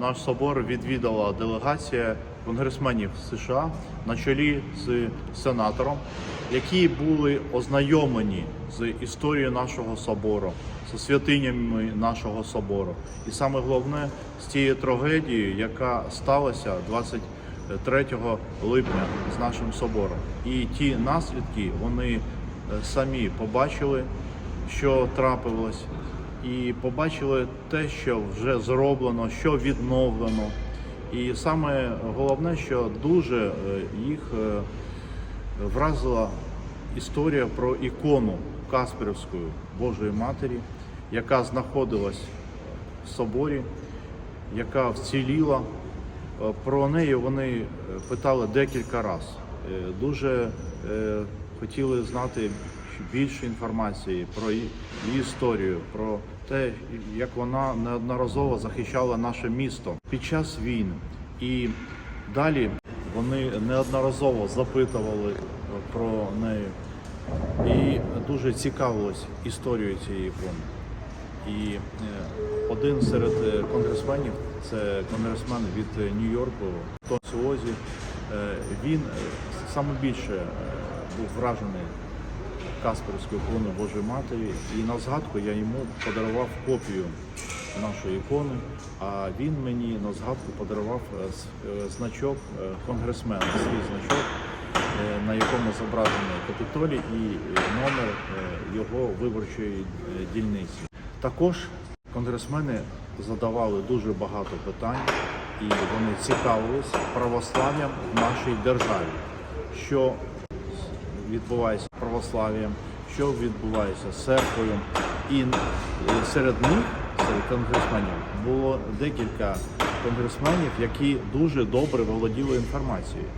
наш собор відвідала делегація конгресменів США на чолі з сенатором, які були ознайомлені з історією нашого собору, з святинями нашого собору. І саме головне з тією трагедією, яка сталася 23 липня з нашим собором. І ті наслідки вони е, самі побачили, що трапилось, і побачили те, що вже зроблено, що відновлено. І саме головне, що дуже е, їх е, вразила історія про ікону Касперівської Божої Матері, яка знаходилась в соборі, яка вціліла. Е, Про неї вони питали декілька разів. Дуже хотіли знати більше інформації про її історію, про те, як вона неодноразово захищала наше місто під час війн. І далі вони неодноразово запитували про неї і дуже цікавились історією цієї ікони. І е, один серед е, конгресменів, це конгресмен від Нью-Йорку, Тон Суозі, е, він саме більше був вражений Касперською іконою Божої Матері. І на згадку я йому подарував копію нашої ікони, а він мені на згадку подарував е, е, значок е, конгресмена, свій значок, на якому зображений Капітолій і номер його виборчої дільниці. Також конгресмени задавали дуже багато питань, і вони цікавились православ'ям в нашій державі. Що відбувається православ'ям, що відбувається з церквою. І е, серед них, серед конгресменів, було декілька конгресменів, які дуже добре володіли інформацією.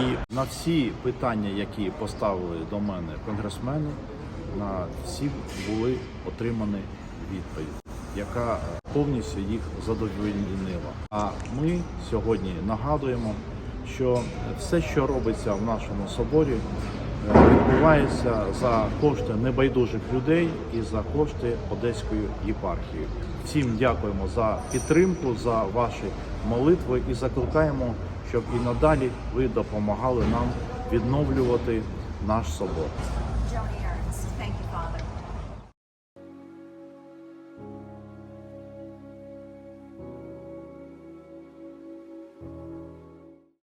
І на всі питання, які поставили до мене конгресмени, на всі були отримані відповідь, яка повністю їх задовольнила. А ми сьогодні нагадуємо, що все, що робиться в нашому соборі, відбувається за кошти небайдужих людей і за кошти Одеської єпархії. Всім дякуємо за підтримку, за ваші молитви і закликаємо, щоб і надалі ви допомагали нам відновлювати наш собор.